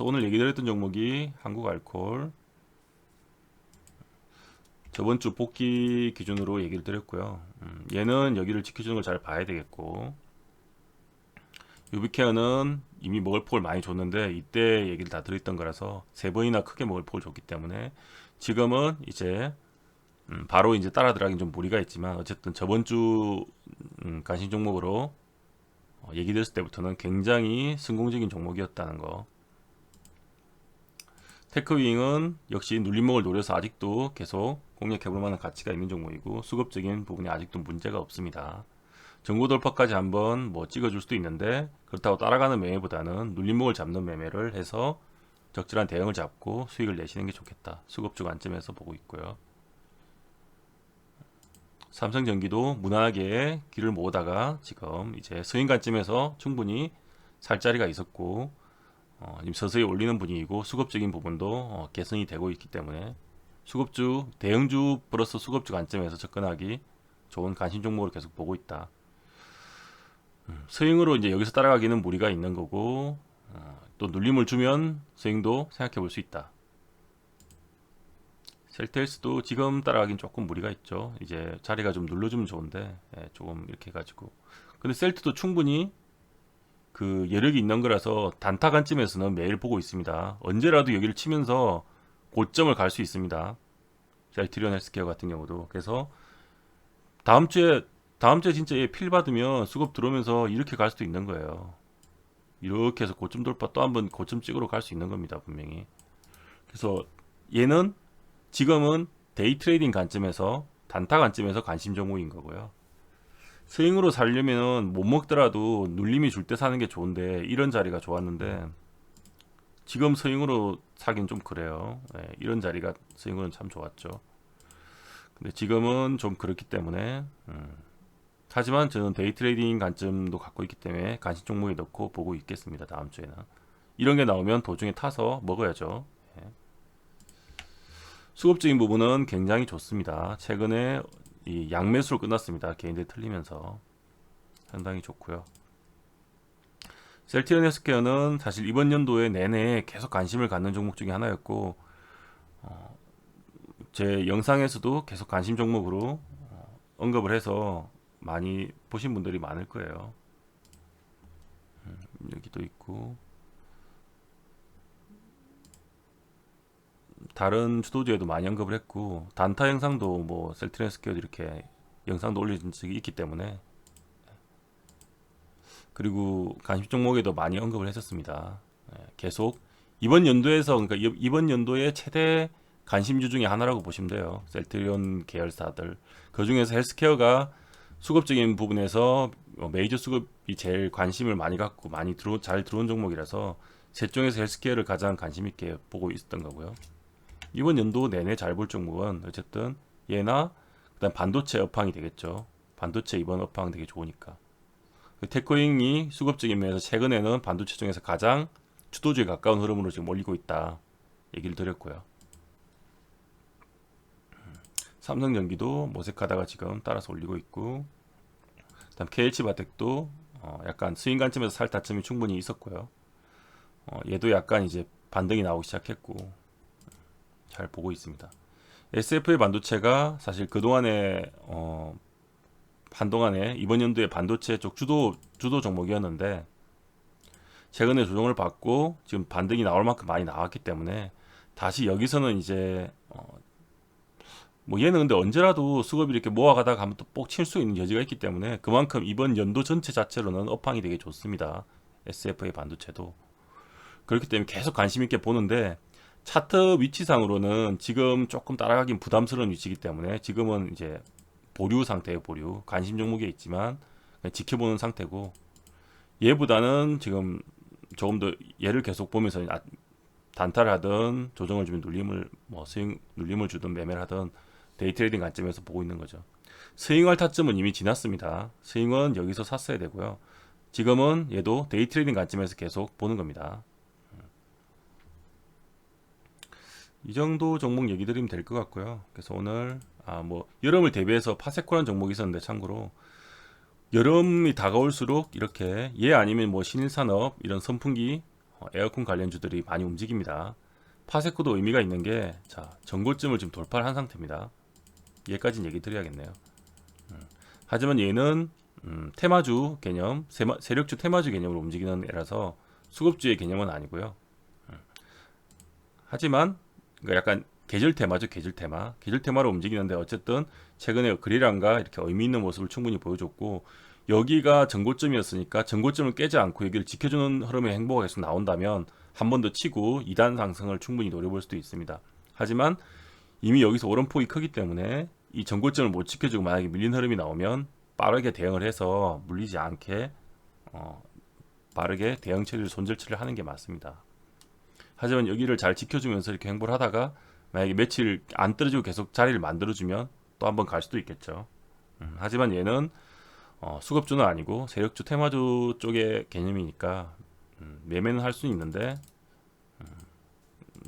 그래서 오늘 얘기 드렸던 종목이 한국 알콜 저번 주 복귀 기준으로 얘기를 드렸고요. 음, 얘는 여기를 지켜주는 걸 잘 봐야 되겠고 유비케어는 이미 먹을 폭을 많이 줬는데 이때 얘기를 다 드렸던 거라서 세 번이나 크게 먹을 폭을 줬기 때문에 지금은 이제 음, 바로 이제 따라 들어가긴 좀 무리가 있지만 어쨌든 저번 주 음, 관심 종목으로 어, 얘기 드렸을 때부터는 굉장히 성공적인 종목이었다는 거. 테크윙은 역시 눌림목을 노려서 아직도 계속 공략해볼 만한 가치가 있는 종목이고 수급적인 부분이 아직도 문제가 없습니다. 전고 돌파까지 한번 뭐 찍어줄 수도 있는데 그렇다고 따라가는 매매보다는 눌림목을 잡는 매매를 해서 적절한 대응을 잡고 수익을 내시는 게 좋겠다. 수급주 관점에서 보고 있고요. 삼성전기도 무난하게 길을 모으다가 지금 이제 서인 관점에서 충분히 살 자리가 있었고 어, 지금 서서히 올리는 분위기고 수급적인 부분도 어, 개선이 되고 있기 때문에 수급주 대형주 플러스 수급주 관점에서 접근하기 좋은 관심 종목을 계속 보고 있다. 음, 스윙으로 이제 여기서 따라가기는 무리가 있는 거고 어, 또 눌림을 주면 스윙도 생각해 볼 수 있다. 셀텔스도 지금 따라가긴 조금 무리가 있죠. 이제 자리가 좀 눌러주면 좋은데 예, 조금 이렇게 해가지고 근데 셀트도 충분히 그 여력이 있는 거라서 단타 관점에서는 매일 보고 있습니다. 언제라도 여기를 치면서 고점을 갈 수 있습니다. 셀트리온 헬스케어 같은 경우도 그래서 다음 주에 다음 주에 진짜 얘 필 받으면 수급 들어오면서 이렇게 갈 수도 있는 거예요. 이렇게 해서 고점 돌파 또 한 번 고점 찍으러 갈 수 있는 겁니다 분명히. 그래서 얘는 지금은 데이 트레이딩 관점에서 단타 관점에서 관심 종목인 거고요. 스윙으로 살려면 못 먹더라도 눌림이 줄 때 사는 게 좋은데 이런 자리가 좋았는데 지금 스윙으로 사긴 좀 그래요. 예, 이런 자리가 스윙으로는 참 좋았죠. 근데 지금은 좀 그렇기 때문에 음. 하지만 저는 데이 트레이딩 관점도 갖고 있기 때문에 관심 종목에 넣고 보고 있겠습니다. 다음 주에는 이런 게 나오면 도중에 타서 먹어야죠. 예. 수급적인 부분은 굉장히 좋습니다. 최근에 이 양매수로 끝났습니다. 개인들 틀리면서 상당히 좋고요. 셀티언 헬스케어는 사실 이번 연도에 내내 계속 관심을 갖는 종목 중에 하나였고 어, 제 영상에서도 계속 관심 종목으로 어, 언급을 해서 많이 보신 분들이 많을 거예요. 음, 여기도 있고 다른 주도주에도 많이 언급을 했고 단타 영상도 뭐 셀트레스케어 이렇게 영상도 올려진 적이 있기 때문에 그리고 관심 종목에도 많이 언급을 했었습니다. 예, 계속 이번 연도에서 그러니까 이- 이번 연도의 최대 관심주 중에 하나라고 보시면 돼요. 셀트리온 계열사들 그 중에서 헬스케어가 수급적인 부분에서 어, 메이저 수급이 제일 관심을 많이 갖고 많이 들어 잘 들어온 종목이라서 셋 중에서 헬스케어를 가장 관심 있게 보고 있었던 거고요. 이번 연도 내내 잘 볼 종목은 어쨌든 얘나 그다음 반도체 업황이 되겠죠. 반도체 이번 업황 되게 좋으니까. 그 테코잉이 수급적인 면에서 최근에는 반도체 중에서 가장 주도주에 가까운 흐름으로 지금 올리고 있다. 얘기를 드렸고요. 음, 삼성전기도 모색하다가 지금 따라서 올리고 있고, 그다음 KH 바텍도 어, 약간 스윙 관점에서 살 타점이 충분히 있었고요. 어, 얘도 약간 이제 반등이 나오기 시작했고, 잘 보고 있습니다. SF의 반도체가 사실 그동안에 어, 한동안에 이번 연도에 반도체 쪽 주도 주도 종목이었는데 최근에 조정을 받고 지금 반등이 나올 만큼 많이 나왔기 때문에 다시 여기서는 이제 어, 뭐 얘는 근데 언제라도 수급이 이렇게 모아가다가 한번 또뽁칠수 있는 여지가 있기 때문에 그만큼 이번 연도 전체 자체로는 업황이 되게 좋습니다. SF의 반도체도 그렇기 때문에 계속 관심 있게 보는데 차트 위치상으로는 지금 조금 따라가긴 부담스러운 위치이기 때문에 지금은 이제 보류 상태의 보류 관심 종목에 있지만 지켜보는 상태고 얘보다는 지금 조금 더 얘를 계속 보면서 아- 단타를 하든 조정을 주면 눌림을 뭐 스윙 눌림을 주든 매매를 하든 데이 트레이딩 관점에서 보고 있는 거죠. 스윙할 타점은 이미 지났습니다. 스윙은 여기서 샀어야 되고요. 지금은 얘도 데이 트레이딩 관점에서 계속 보는 겁니다. 이 정도 종목 얘기 드리면 될 것 같고요. 그래서 오늘 아 뭐 여름을 대비해서 파세코라는 종목이 있었는데 참고로 여름이 다가올수록 이렇게 얘 아니면 뭐 신일산업 이런 선풍기 어, 에어컨 관련주들이 많이 움직입니다. 파세코도 의미가 있는 게 자, 전고점을 지금 돌파를 한 상태입니다. 얘까지는 얘기 드려야겠네요. 음, 하지만 얘는 음, 테마주 개념, 세마, 세력주 테마주 개념으로 움직이는 애라서 수급주의 개념은 아니고요. 음, 하지만 그러니까 약간 계절 테마죠, 계절 테마. 계절 테마로 움직이는데 어쨌든 최근에 그리랑가 이렇게 의미 있는 모습을 충분히 보여줬고 여기가 전고점이었으니까 전고점을 깨지 않고 여기를 지켜주는 흐름의 행보가 계속 나온다면 한 번 더 치고 2단 상승을 충분히 노려볼 수도 있습니다. 하지만 이미 여기서 오름폭이 크기 때문에 이 전고점을 못 지켜주고 만약에 밀린 흐름이 나오면 빠르게 대응을 해서 물리지 않게 어, 빠르게 대응 처리를 손절 처리를 하는 게 맞습니다. 하지만 여기를 잘 지켜주면서 이렇게 행보를 하다가 만약에 며칠 안 떨어지고 계속 자리를 만들어주면 또 한번 갈 수도 있겠죠. 음, 하지만 얘는 어, 수급주는 아니고 세력주 테마주 쪽의 개념이니까 음, 매매는 할 수는 있는데 음,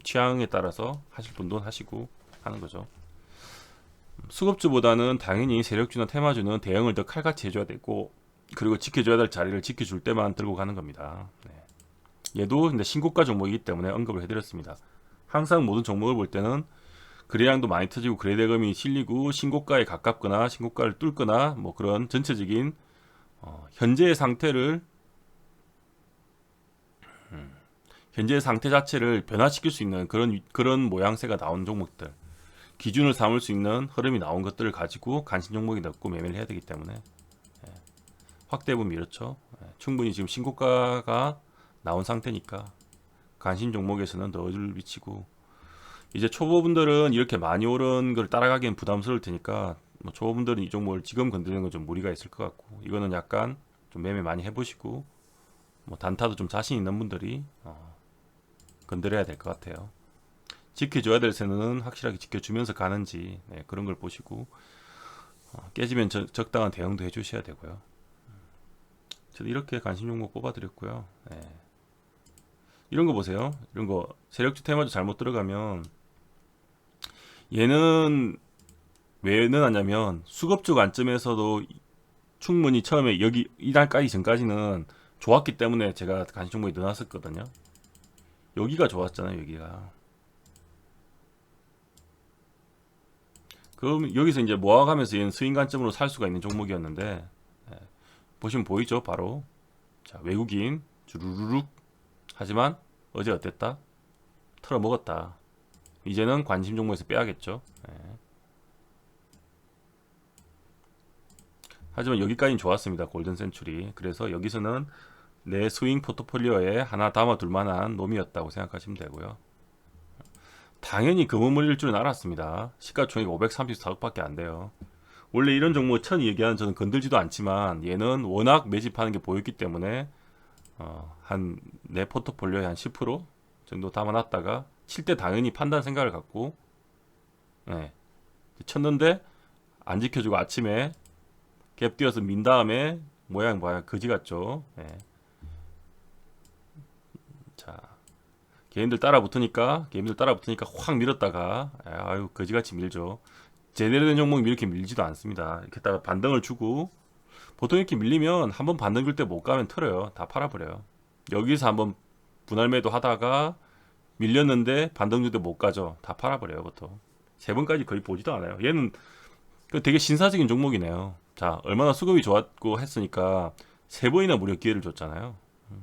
취향에 따라서 하실 분도 하시고 하는 거죠. 음, 수급주보다는 당연히 세력주나 테마주는 대응을 더 칼같이 해줘야 되고 그리고 지켜줘야 될 자리를 지켜줄 때만 들고 가는 겁니다. 네. 얘도 근데 신고가 종목이기 때문에 언급을 해드렸습니다. 항상 모든 종목을 볼 때는 거래량도 많이 터지고 거래 대금이 실리고 신고가에 가깝거나 신고가를 뚫거나 뭐 그런 전체적인 어, 현재의 상태를 음, 현재의 상태 자체를 변화시킬 수 있는 그런 위- 그런 모양새가 나온 종목들 기준을 삼을 수 있는 흐름이 나온 것들을 가지고 간신 종목이 넣고 매매를 해야 되기 때문에 예, 확대분 밀었죠. 예, 충분히 지금 신고가가 나온 상태니까 간신 종목에서는 더 어디를 미치고 이제 초보분들은 이렇게 많이 오른 걸 따라가기엔 부담스러울 테니까 뭐 초보분들은 이 종목을 지금 건드리는 건 좀 무리가 있을 것 같고 이거는 약간 좀 매매 많이 해보시고 뭐 단타도 좀 자신 있는 분들이 어, 건드려야 될 것 같아요. 지켜줘야 될 새는 확실하게 지켜주면서 가는지 네, 그런 걸 보시고 어, 깨지면 적, 적당한 대응도 해주셔야 되고요. 저도 이렇게 관심 종목 뽑아드렸고요. 네. 이런 거 보세요. 이런 거 세력주 테마주 잘못 들어가면 얘는 왜 넣어놨냐면 수급주 관점에서도 충분히 처음에 여기 이날까지 전까지는 좋았기 때문에 제가 간식 종목에 넣어놨었거든요. 여기가 좋았잖아요. 여기가. 그럼 여기서 이제 모아가면서 얘는 스윙 관점으로 살 수가 있는 종목이었는데 예, 보시면 보이죠? 바로 자 외국인 주르르륵 하지만 어제 어땠다? 털어 먹었다. 이제는 관심 종목에서 빼야겠죠. 예. 하지만 여기까지는 좋았습니다. 골든 센츄리. 그래서 여기서는 내 스윙 포트폴리오에 하나 담아둘 만한 놈이었다고 생각하시면 되고요. 당연히 금은 물릴 줄은 알았습니다. 시가총액 534억밖에 안 돼요. 원래 이런 종목 천 얘기하는 저는 건들지도 않지만 얘는 워낙 매집하는 게 보였기 때문에 어, 한 내 포트폴리오에 한10% 정도 담아놨다가 칠 때 당연히 판단 생각을 갖고 네, 쳤는데 안 지켜주고 아침에 갭 뛰어서 민 다음에 모양 뭐야 거지 같죠. 예. 자 개인들 따라 붙으니까 개인들 따라 붙으니까 확 밀었다가 아유 거지같이 밀죠. 제대로 된 종목이 이렇게 밀지도 않습니다. 이렇게 다가 반등을 주고 보통 이렇게 밀리면 한번 반등 줄때못 가면 털어요. 다 팔아버려요. 여기서 한번 분할 매도 하다가 밀렸는데 반등 줄때못 가죠. 다 팔아버려요. 보통 세 번까지 거의 보지도 않아요. 얘는 그 되게 신사적인 종목이네요. 자 얼마나 수급이 좋았고 했으니까 세 번이나 무려 기회를 줬잖아요.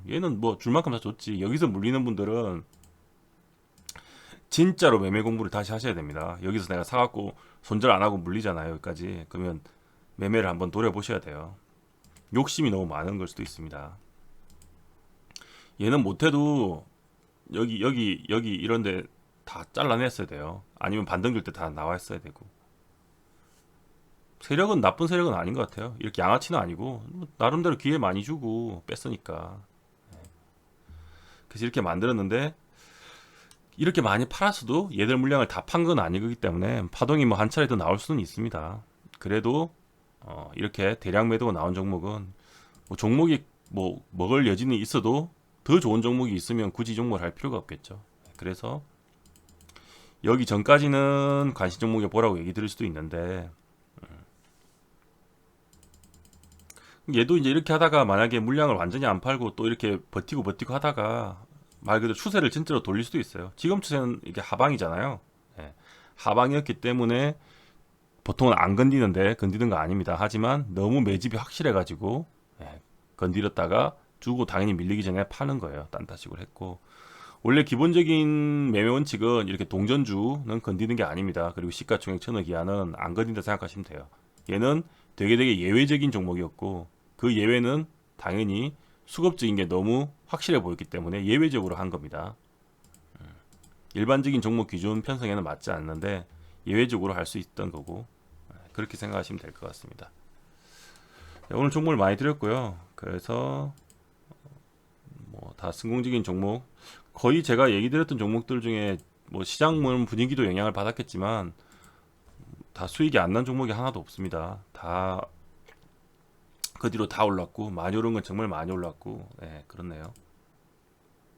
얘는 뭐 줄만큼 다 줬지. 여기서 물리는 분들은 진짜로 매매 공부를 다시 하셔야 됩니다. 여기서 내가 사갖고 손절 안 하고 물리잖아요. 여기까지. 그러면 매매를 한번 노려보셔야 돼요. 욕심이 너무 많은 걸 수도 있습니다. 얘는 못해도 여기 여기 여기 이런데 다 잘라냈어야 돼요. 아니면 반등 줄 때 다 나와 있어야 되고. 세력은 나쁜 세력은 아닌 것 같아요. 이렇게 양아치는 아니고 뭐 나름대로 기회 많이 주고 뺐으니까. 네. 그래서 이렇게 만들었는데 이렇게 많이 팔았어도 얘들 물량을 다 판 건 아니기 때문에 파동이 뭐 한 차례 더 나올 수는 있습니다. 그래도 어, 이렇게 대량 매도가 나온 종목은 뭐 종목이 뭐 먹을 여지는 있어도 더 좋은 종목이 있으면 굳이 이 종목을 할 필요가 없겠죠. 그래서 여기 전까지는 관심 종목에 보라고 얘기 드릴 수도 있는데 음, 얘도 이제 이렇게 하다가 만약에 물량을 완전히 안 팔고 또 이렇게 버티고 버티고 하다가 말 그대로 추세를 진짜로 돌릴 수도 있어요. 지금 추세는 이게 하방이잖아요. 예. 하방이었기 때문에 보통은 안 건디는데 건디는 거 아닙니다. 하지만 너무 매집이 확실해가지고 예, 건드렸다가 주고 당연히 밀리기 전에 파는 거예요. 딴타식으로 했고 원래 기본적인 매매 원칙은 이렇게 동전주는 건드는 게 아닙니다. 그리고 시가총액 천억 이하는 안 건든다 생각하시면 돼요. 얘는 되게 되게 예외적인 종목이었고 그 예외는 당연히 수급적인 게 너무 확실해 보였기 때문에 예외적으로 한 겁니다. 음, 일반적인 종목 기준 편성에는 맞지 않는데 예외적으로 할 수 있던 거고 예, 그렇게 생각하시면 될 것 같습니다. 네, 오늘 종목을 많이 드렸고요. 그래서 뭐 다 성공적인 종목 거의 제가 얘기 드렸던 종목들 중에 뭐 시장 분위기도 영향을 받았겠지만 다 수익이 안 난 종목이 하나도 없습니다. 다 그 뒤로 다 올랐고 많이 오른 건 정말 많이 올랐고 예, 그렇네요.